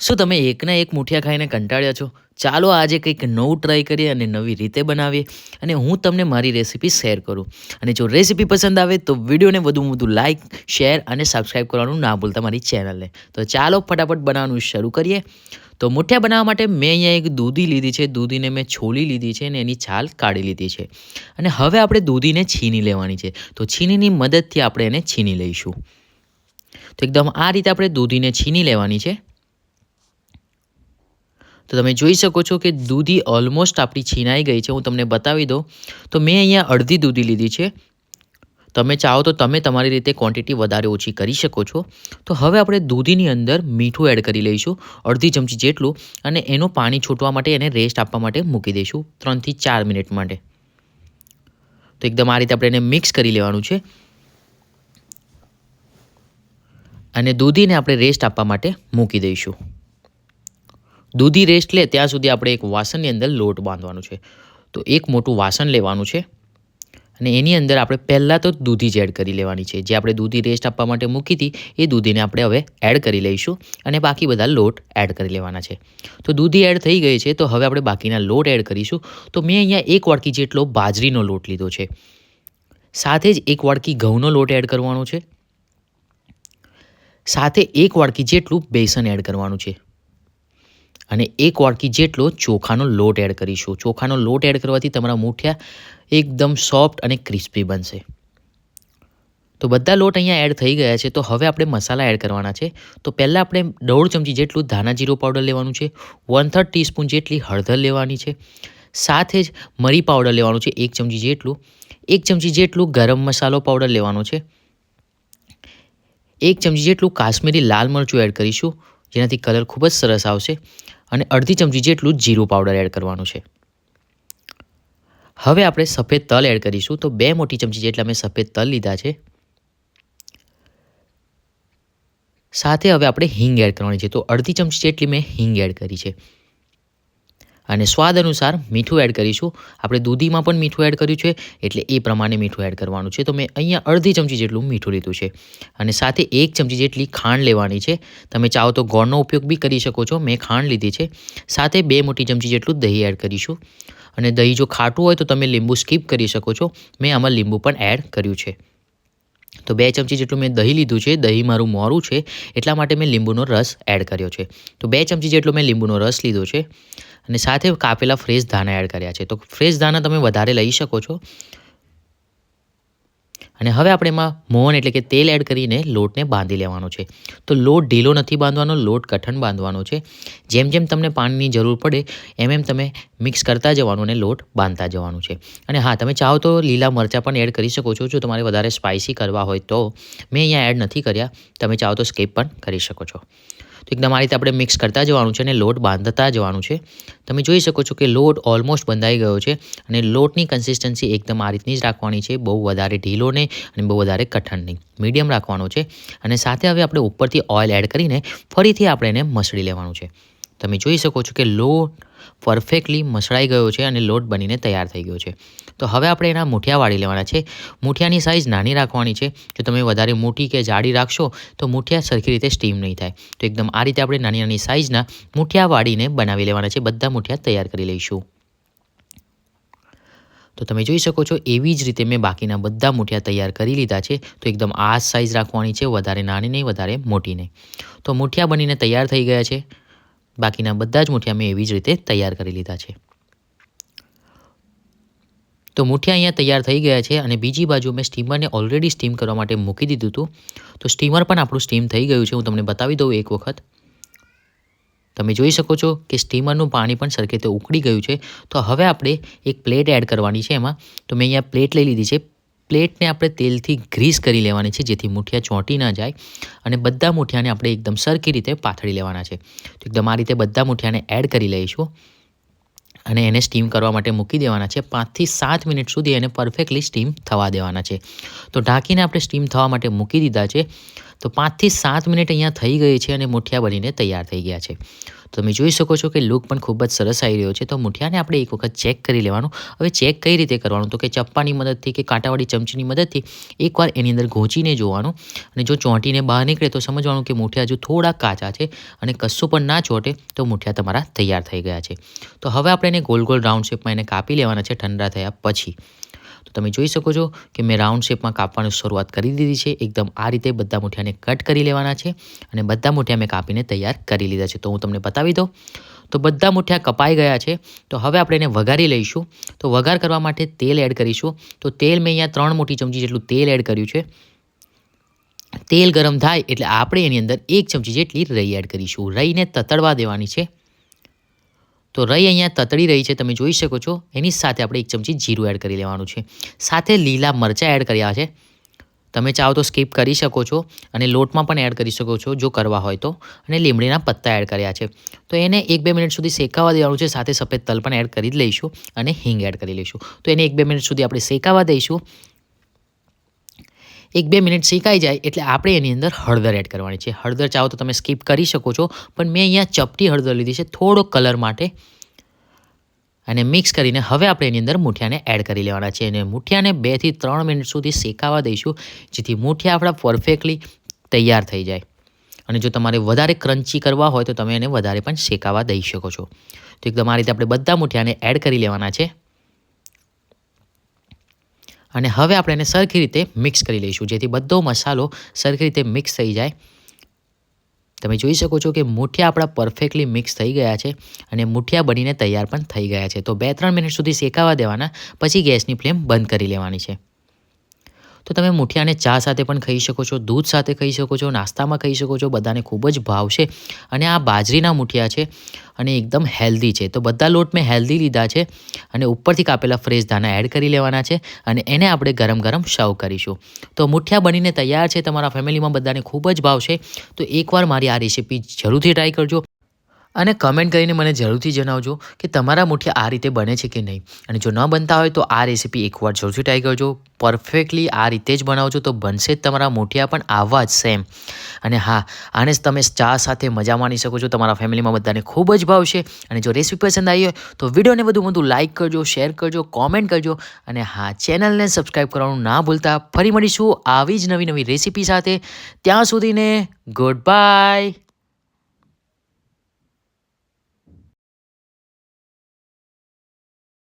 શું તમે એકના એક મુઠિયા ખાઈને કંટાળ્યા છો? ચાલો આજે કંઈક નવું ટ્રાય કરીએ અને નવી રીતે બનાવીએ અને હું તમને મારી રેસીપી શેર કરું. અને જો રેસીપી પસંદ આવે તો વિડીયોને વધુ વધુ લાઇક શેર અને સબસ્ક્રાઈબ કરવાનું ના ભૂલતા મારી ચેનલને તો ચાલો ફટાફટ બનાવવાનું શરૂ કરીએ. તો મુઠિયા બનાવવા માટે મેં અહીંયા એક દૂધી લીધી છે. દૂધીને મેં છોલી લીધી છે અને એની છાલ કાઢી લીધી છે. અને હવે આપણે દૂધીને છીની લેવાની છે. તો છીનીની મદદથી આપણે એને છીની લઈશું. તો એકદમ આ રીતે આપણે દૂધીને છીની લેવાની છે. તો તમે જોઈ શકો છો કે દૂધી ઓલમોસ્ટ આપણી છીનાઈ ગઈ છે. હું તમને બતાવી દઉં. તો મેં અહીંયા અડધી દૂધી લીધી છે. તમે ચાહો તો તમે તમારી રીતે ક્વોન્ટિટી વધારે ઓછી કરી શકો છો. તો હવે આપણે દૂધીની અંદર મીઠું એડ કરી લઈશું, અડધી ચમચી જેટલું, અને એનું પાણી છૂટવા માટે એને રેસ્ટ આપવા માટે મૂકી દઈશું ત્રણથી ચાર મિનિટ માટે. તો એકદમ આ રીતે આપણે એને મિક્સ કરી લેવાનું છે. અને દૂધીને આપણે રેસ્ટ આપવા માટે મૂકી દઈશું. દૂધી રેસ્ટ લે, ત્યાં સુધી આપણે એક વાસણની અંદર લોટ બાંધવાનો છે. તો એક મોટું વાસણ લેવાનું છે અને એની અંદર આપણે પહેલાં તો દૂધી જ એડ કરી લેવાની છે. જે આપણે દૂધી રેસ્ટ આપવા માટે મૂકી હતી, એ દૂધીને આપણે હવે એડ કરી લઈશું અને બાકી બધા લોટ એડ કરી લેવાના છે. તો દૂધી એડ થઈ ગઈ છે, તો હવે આપણે બાકીના લોટ એડ કરીશું. તો મેં અહીંયા એક વાડકી જેટલો બાજરીનો લોટ લીધો છે. સાથે જ એક વાડકી ઘઉંનો લોટ એડ કરવાનો છે. સાથે એક વાડકી જેટલું બેસન એડ કરવાનું છે. અને એક વાડકી જેટલો ચોખાનો લોટ એડ કરીશું. ચોખાનો લોટ એડ કરવાથી તમારા મૂઠિયા એકદમ સોફ્ટ અને ક્રિસ્પી બનશે. તો બધા લોટ અહીંયા એડ થઈ ગયા છે. તો હવે આપણે મસાલા એડ કરવાના છે. તો પહેલાં આપણે દોઢ ચમચી જેટલું ધાના જીરો પાવડર લેવાનું છે. વન થર્ડ ટીસ્પૂન જેટલી હળદર લેવાની છે. સાથે જ મરી પાવડર લેવાનું છે, એક ચમચી જેટલું. એક ચમચી જેટલું ગરમ મસાલો પાવડર લેવાનો છે. એક ચમચી જેટલું કાશ્મીરી લાલ મરચું એડ કરીશું. જેનાથી કલર ખૂબ જ સરસ આવશે. અને અડધી ચમચી જેટલું જીરું પાવડર એડ કરવાનું છે. હવે આપણે સફેદ તલ એડ કરીશું. તો બે મોટી ચમચી જેટલા મેં સફેદ તલ લીધા છે. સાથે હવે આપણે હિંગ એડ કરવાની છે. તો અડધી ચમચી જેટલી મેં હિંગ એડ કરી છે. અને સ્વાદ અનુસાર મીઠું એડ કરીશું. આપણે દૂધીમાં પણ મીઠું એડ કર્યું છે, એટલે એ પ્રમાણે મીઠું એડ કરવાનું છે. તો મેં અહીંયા અડધી ચમચી જેટલું મીઠું લીધું છે. અને સાથે એક ચમચી જેટલી ખાંડ લેવાની છે. તમે ચાહો તો ગોળનો ઉપયોગ બી કરી શકો છો. મેં ખાંડ લીધી છે. સાથે બે મોટી ચમચી જેટલું દહીં એડ કરીશું. અને દહીં જો ખાટું હોય તો તમે લીંબુ સ્કીપ કરી શકો છો. મેં આમાં લીંબુ પણ એડ કર્યું છે. તો બે ચમચી જેટલું મેં દહીં લીધું છે. દહીં મારું મોરું છે. એટલા માટે મેં લીંબુનો રસ એડ કર્યો છે. તો બે ચમચી જેટલો મેં લીંબુનો રસ લીધો છે. અને સાથે કાપેલા ફ્રેશ ધાણા એડ કર્યા છે. તો ફ્રેશ ધાણા તમે વધારે લઈ શકો છો. અને હવે આપણે એમાં મોહન એટલે કે તેલ એડ કરીને લોટને બાંધી લેવાનો છે. તો લોટ ઢીલો નથી બાંધવાનો, લોટ કઠણ બાંધવાનો છે. જેમ જેમ તમને પાણીની જરૂર પડે, એમ એમ તમે મિક્સ કરતા જવાનું અને લોટ બાંધતા જવાનું છે. અને હા, તમે ચાહો તો લીલા મરચાં પણ એડ કરી શકો છો. જો તમારે વધારે સ્પાઇસી કરવા હોય તો મેં અહીંયા એડ નથી કર્યા. તમે ચાહો તો સ્કીપ પણ કરી શકો છો. તો એકદમ આ રીતે આપણે મિક્સ કરતા જવાનું છે અને લોટ બાંધતા જવાનું છે. તમે જોઈ શકો છો કે લોટ ઓલમોસ્ટ બંધાઈ ગયો છે અને લોટની કન્સિસ્ટન્સી એકદમ આ રીતની જ રાખવાની છે. બહુ વધારે ઢીલો નહીં અને બહુ વધારે કઠણ નહીં. મીડિયમ રાખવાનો છે અને સાથે હવે આપણે ઉપરથી ઓઇલ એડ કરીને ફરીથી આપણે એને મસળી લેવાનું છે. તમે જોઈ શકો છો કે લોટ પરફેક્ટલી મસળાઈ ગયો છે અને લોટ બનીને તૈયાર થઈ ગયો છે. તો હવે આપણે એના મૂઠિયા વાળી લેવાના છે. મૂઠિયાની સાઇઝ નાની રાખવાની છે. જો તમે વધારે મોટી કે જાડી રાખશો, તો મૂઠિયા સરખી રીતે સ્ટીમ નહીં થાય. તો એકદમ આ રીતે આપણે નાની નાની સાઇઝના મૂઠિયા વાળીને બનાવી લેવાના છે. બધા મૂઠિયા તૈયાર કરી લઈશું. તો તમે જોઈ શકો છો, એવી જ રીતે મેં બાકીના બધા મૂઠિયા તૈયાર કરી લીધા છે. તો એકદમ આ સાઇઝ રાખવાની છે, વધારે નાની નહીં, વધારે મોટી નહીં. તો મૂઠિયા બનીને તૈયાર થઈ ગયા છે. બાકીના બધા જ મૂઠિયા મેં એવી જ રીતે તૈયાર કરી લીધા છે. તો મૂઠિયા અહીંયા તૈયાર થઈ ગયા છે અને બીજી બાજુ મેં સ્ટીમરને ઓલરેડી સ્ટીમ કરવા માટે મૂકી દીધું હતું. તો સ્ટીમર પણ આપણું સ્ટીમ થઈ ગયું છે, હું તમને બતાવી દઉં એક વખત. તમે જોઈ શકો છો કે સ્ટીમરનું પાણી પણ સરખી રીતે ઉકળી ગયું છે. તો હવે આપણે એક પ્લેટ એડ કરવાની છે એમાં. તો મેં અહીંયા પ્લેટ લઈ લીધી છે પ્લેટને આપણે તેલથી ગ્રીસ કરી લેવાની છે, જેથી મૂઠિયા ચોંટી ના જાય અને બધા મૂઠિયાને આપણે એકદમ સરખી રીતે પાથળી લેવાના છે. તો એકદમ આ રીતે બધા મૂઠિયાને એડ કરી લઈશું અને એને સ્ટીમ કરવા માટે મૂકી દેવાના છે. પાંચથી સાત મિનિટ સુધી એને પરફેક્ટલી સ્ટીમ થવા દેવાના છે. તો ઢાંકીને આપણે સ્ટીમ થવા માટે મૂકી દીધા છે. તો પાંચથી સાત મિનિટ અહીંયા થઈ ગઈ છે અને મુઠિયા બનીને તૈયાર થઈ ગયા છે. તો તમે જોઈ શકો છો કે લુક પણ ખૂબ જ સરસ આવી રહ્યો છે. તો મુઠિયાને આપણે એક વખત ચેક કરી લેવાનું. હવે ચેક કઈ રીતે કરવાનું? તો કે ચપ્પાની મદદથી કે કાંટાવાળી ચમચીની મદદથી એકવાર એની અંદર ઘોંચીને જોવાનું. અને જો ચોંટીને બહાર નીકળે તો સમજવાનું કે મુઠિયા જો થોડા કાચા છે અને કશું પણ ના ચોંટે તો મુઠિયા તમારા તૈયાર થઈ ગયા છે. તો હવે આપણે એને ગોલ ગોલ રાઉન્ડ શેપમાં એને કાપી લેવાના છે ઠંડા થયા પછી. તો તમે જોઈ શકો છો કે મેં રાઉન્ડ શેપમાં કાપવાની શરૂઆત કરી દીધી છે. એકદમ આ રીતે બધા મૂઠિયાને કટ કરી લેવાના છે અને બધા મૂઠિયા મેં કાપીને તૈયાર કરી લીધા છે. તો હું તમને બતાવી દઉં. તો બધા મૂઠિયા કપાઈ ગયા છે. તો હવે આપણે એને વઘારી લઈશું. તો વઘાર કરવા માટે તેલ એડ કરીશું. તો તેલ મેં અહીંયા ત્રણ મોટી ચમચી જેટલું તેલ એડ કર્યું છે. તેલ ગરમ થાય એટલે આપણે એની અંદર એક ચમચી જેટલી રઈ એડ કરીશું. રઈને તતડવા દેવાની છે. તો રઈ અહીંયા તતડી રહી છે, તમે જોઈ શકો છો. એની સાથે આપણે એક ચમચી જીરું એડ કરી લેવાનું છે. સાથે લીલા મરચાં એડ કર્યા છે. તમે ચાહો તો સ્કીપ કરી શકો છો અને લોટમાં પણ એડ કરી શકો છો, જો કરવા હોય તો. અને લીમડીના પત્તા એડ કર્યા છે. તો એને એક બે મિનિટ સુધી શેકાવા દેવાનું છે, સાથે સફેદ તલ પણ એડ કરી જ લઈશું અને હિંગ એડ કરી લઈશું. તો એને એક બે મિનિટ સુધી આપણે શેકાવા દઈશું. એક બે મિનિટ શેકાઈ જાય એટલે આપણે એની અંદર હળદર એડ કરવાની છે. હળદર ચાહો તો તમે સ્કીપ કરી શકો છો, પણ મેં અહીંયા ચપટી હળદર લીધી છે, થોડો કલર માટે. અને મિક્સ કરીને હવે આપણે એની અંદર મૂઠિયાને એડ કરી લેવાના છે. અને મૂઠિયાને બેથી ત્રણ મિનિટ સુધી શેકાવા દઈશું, જેથી મૂઠિયા આપણા પરફેક્ટલી તૈયાર થઈ જાય. અને જો તમારે વધારે ક્રન્ચી કરવા હોય તો તમે એને વધારે પણ શેકાવા દઈ શકો છો. તો એકદમ આ રીતે આપણે બધા મૂઠિયાને એડ કરી લેવાના છે. અને હવે આપણે એને સરખી રીતે મિક્સ કરી લઈશું. જેથી બધો મસાલો સરખી રીતે મિક્સ થઈ જાય. તમે જોઈ શકો છો કે મૂઠિયા આપણા પરફેક્ટલી મિક્સ થઈ ગયા છે અને મૂઠિયા બનીને તૈયાર પણ થઈ ગયા છે. તો બે ત્રણ મિનિટ સુધી શેકાવા દેવાના, પછી ગેસની ફ્લેમ બંધ કરી લેવાની છે. તો તમે મુઠિયાને ચા સાથે પણ ખાઈ શકો છો, દૂધ સાથે ખાઈ શકો છો, નાસ્તામાં ખાઈ શકો છો, બધાને ખૂબ જ ભાવશે. અને આ બાજરીના મુઠિયા છે અને એકદમ હેલ્ધી છે. તો બધા લોટ મેં હેલ્ધી લીધા છે અને ઉપરથી કાપેલા ફ્રેશ દાણા એડ કરી લેવાના છે અને એને આપણે ગરમ ગરમ સર્વ કરીશું. તો મુઠિયા બનીને તૈયાર છે, તમારા ફેમિલીમાં બધાને ખૂબ જ ભાવશે. તો એકવાર મારી આ રેસીપી જરૂરથી ટ્રાય કરજો. અને કમેન્ટ કરીને મને જરૂરથી જણાવજો કે તમારા મુઠિયા આ રીતે બને છે કે નહીં. અને જો ન બનતા હોય તો આ રેસીપી એકવાર જરૂરથી ટ્રાય કરજો. પરફેક્ટલી આ રીતે જ બનાવજો તો બનશે જ તમારા મુઠિયા પણ આવા જ સેમ અને હા, આને જ તમે ચા સાથે મજા માણી શકો છો. તમારા ફેમિલીમાં બધાને ખૂબ જ ભાવશે. અને જો રેસીપી પસંદ આવી હોય તો વિડીયોને વધુ વધુ લાઇક કરજો શેર કરજો કોમેન્ટ કરજો. અને હા ચેનલને સબસ્ક્રાઈબ કરવાનું ના ભૂલતા. ફરી મળીશું આવી જ નવી નવી રેસીપી સાથે. ત્યાં સુધીને ગુડ બાય